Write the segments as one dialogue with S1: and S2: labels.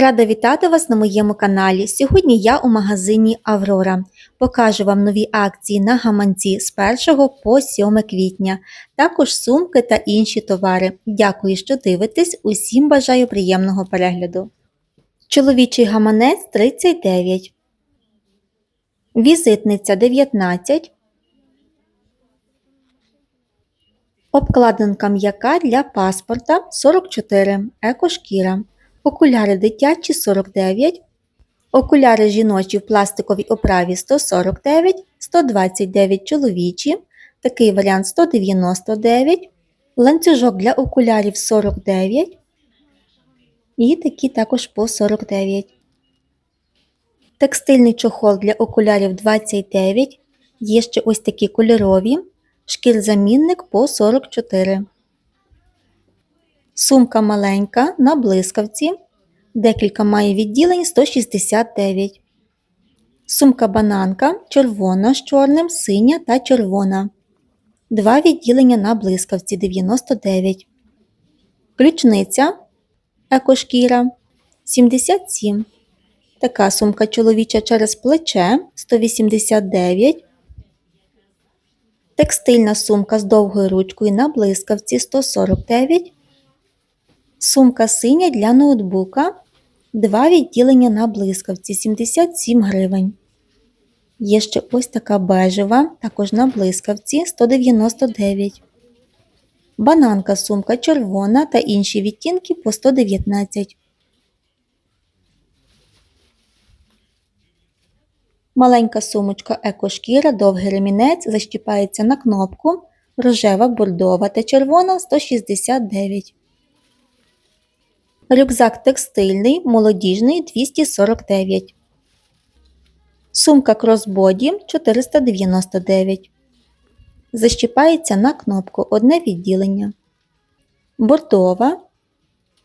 S1: Рада вітати вас на моєму каналі. Сьогодні я у магазині Аврора. Покажу вам нові акції на гаманці з 1 по 7 квітня, також сумки та інші товари. Дякую, що дивитесь. Усім бажаю приємного перегляду. Чоловічий гаманець 39. Візитниця 19. Обкладинка м'яка для паспорта 44. Екошкіра. Окуляри дитячі 49. Окуляри жіночі в пластиковій оправі 149, 129 чоловічі. Такий варіант 199. Ланцюжок для окулярів 49. І такі також по 49. Текстильний чохол для окулярів 29. Є ще ось такі кольорові. Шкірзамінник по 44. Сумка маленька на блискавці. Декілька має відділень 169. Сумка бананка червона з чорним, синя та червона. Два відділення на блискавці 99. Ключниця екошкіра 77. Така сумка чоловіча через плече 189. Текстильна сумка з довгою ручкою на блискавці 149. Сумка синя для ноутбука. Два відділення на блискавці 77 гривень. Є ще ось така бежева, також на блискавці 199. Бананка сумка червона та інші відтінки по 119. Маленька сумочка екошкіра, довгий ремінець защіпається на кнопку. Рожева, бордова та червона 169. Рюкзак текстильний, молодіжний 249. Сумка кросбоді 499. Защіпається на кнопку одне відділення. Бордова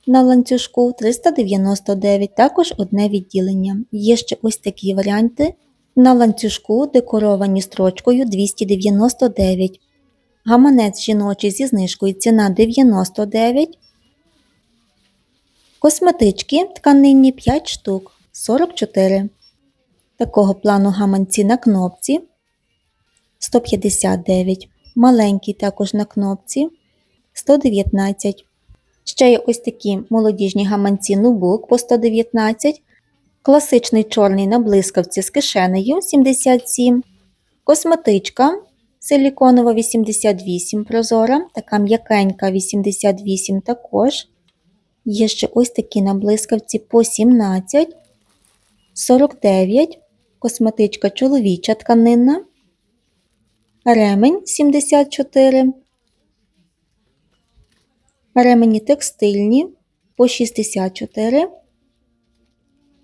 S1: на ланцюжку 399, також одне відділення. Є ще ось такі варіанти. На ланцюжку декоровані строчкою 299. Гаманець жіночий зі знижкою ціна 99. Косметички тканинні 5 штук 44. Такого плану гаманці на кнопці 159. Маленький також на кнопці 119. Ще є ось такі молодіжні гаманці нубук по 119. Класичний чорний на блискавці з кишенею 77. Косметичка силіконова 88 прозора. Така м'якенька 88 також. Є ще ось такі на блискавці по 17, 49, косметичка чоловіча тканинна, ремень 74, ремені текстильні по 64,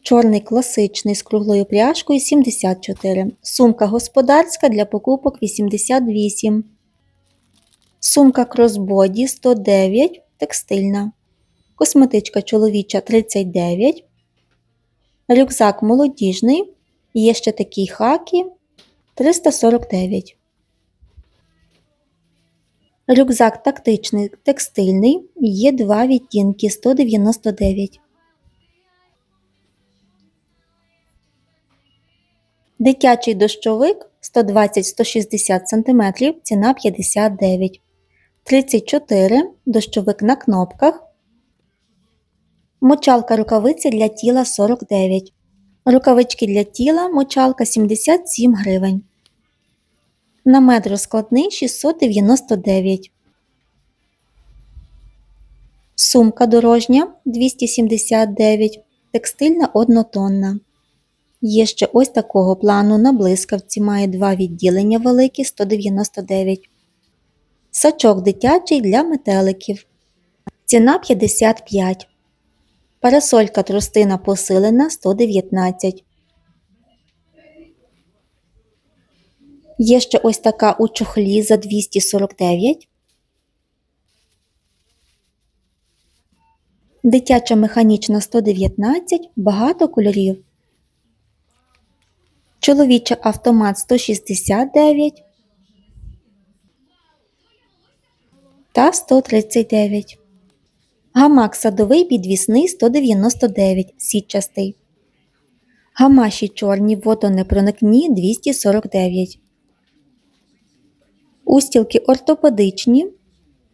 S1: чорний класичний з круглою пряжкою 74, сумка господарська для покупок 88, сумка кросбоді 109, текстильна косметичка чоловіча 39, рюкзак молодіжний, є ще такий хакі 349. Рюкзак тактичний текстильний, є два відтінки. 199. Дитячий дощовик. 120-160 см, ціна 59. 34 дощовик на кнопках Мочалка рукавиці для тіла 49. Рукавички для тіла мочалка 77 гривень. Намет розкладний 699. Сумка дорожня 279. Текстильна однотонна. Є ще ось такого плану на блискавці має два відділення великі 199. Сачок дитячий для метеликів. Ціна 55. Парасолька тростина посилена 119. Є ще ось така у чохлі за 249. Дитяча механічна 119, багато кольорів. Чоловіча автомат 169 та 139. Гамак садовий підвісний 199 сітчастий. Гамаші чорні водонепроникні 249. Устілки ортопедичні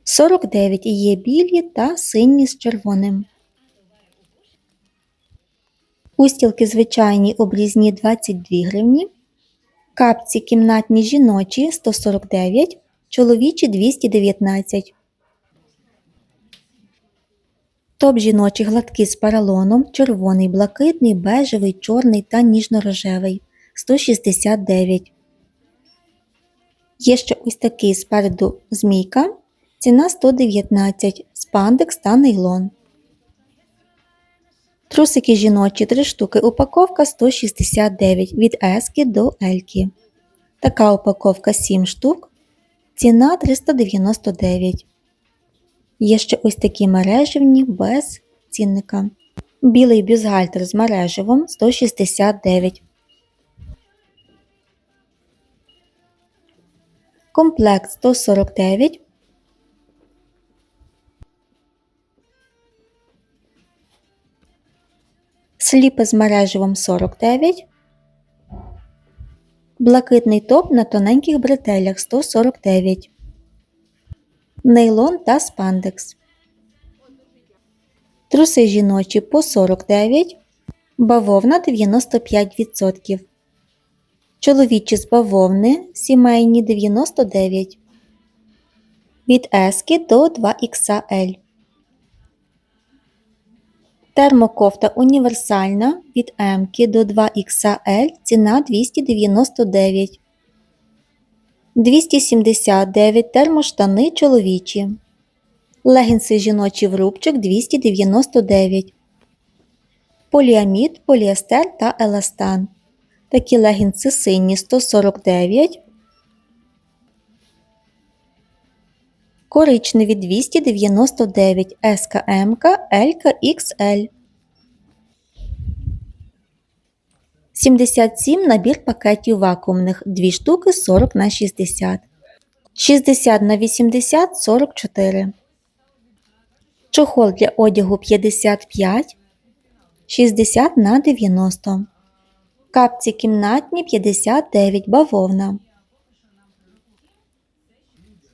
S1: 49 є білі та сині з червоним. Устілки звичайні обрізні 22 гривні. Капці кімнатні жіночі 149, чоловічі 219. Топ жіночі гладкі з паралоном, червоний, блакитний, бежевий, чорний та ніжно-рожевий 169. Є ще ось такий спереду змійка. Ціна 119, спандекс та нейлон. Трусики жіночі 3 штуки. Упаковка 169 від Ески до Ельки. Така упаковка 7 штук. Ціна 399. Є ще ось такі мережевні без цінника. Білий бюстгальтер з мереживом 169. Комплект 149. Сліпи з мереживом 49. Блакитний топ на тоненьких бретелях 149. Нейлон та спандекс. Труси жіночі по 49. Бавовна 95%. Чоловічі з бавовни сімейні 99. Від Ески до 2XL. Термокофта універсальна від М до 2XL ціна 299. 279 термоштани чоловічі. Легінси жіночі в рубчик 299. Поліамід, поліестер та еластан. Такі легінси сині 149. Коричневі 299 СКМ, L, XL. 77 набір пакетів вакуумних 2 штуки 40 на 60. 60 на 80 44. Чохол для одягу 55. 60 на 90. Капці кімнатні 59 бавовна.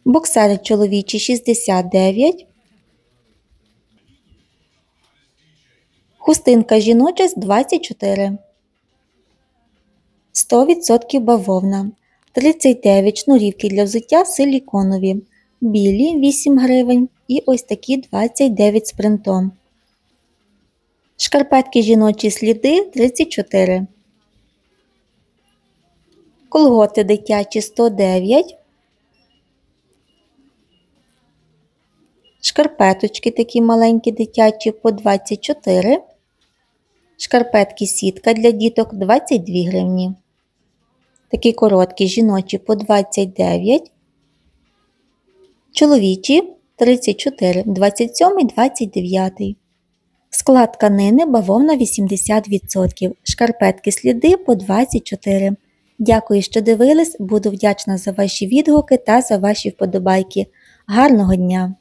S1: Боксери чоловічі 69. Хустинка жіноча з 24. 100% бавовна. 39 шнурівки для взуття силіконові. Білі 8 гривень і ось такі 29 з принтом. Шкарпетки жіночі сліди 34. Колготи дитячі 109. Шкарпеточки такі маленькі дитячі по 24. Шкарпетки сітка для діток 22 гривні. Такі короткі жіночі по 29. Чоловічі 34, 27, 29. Склад тканини бавовна 80%. Шкарпетки сліди по 24. Дякую, що дивились. Буду вдячна за ваші відгуки та за ваші вподобайки. Гарного дня!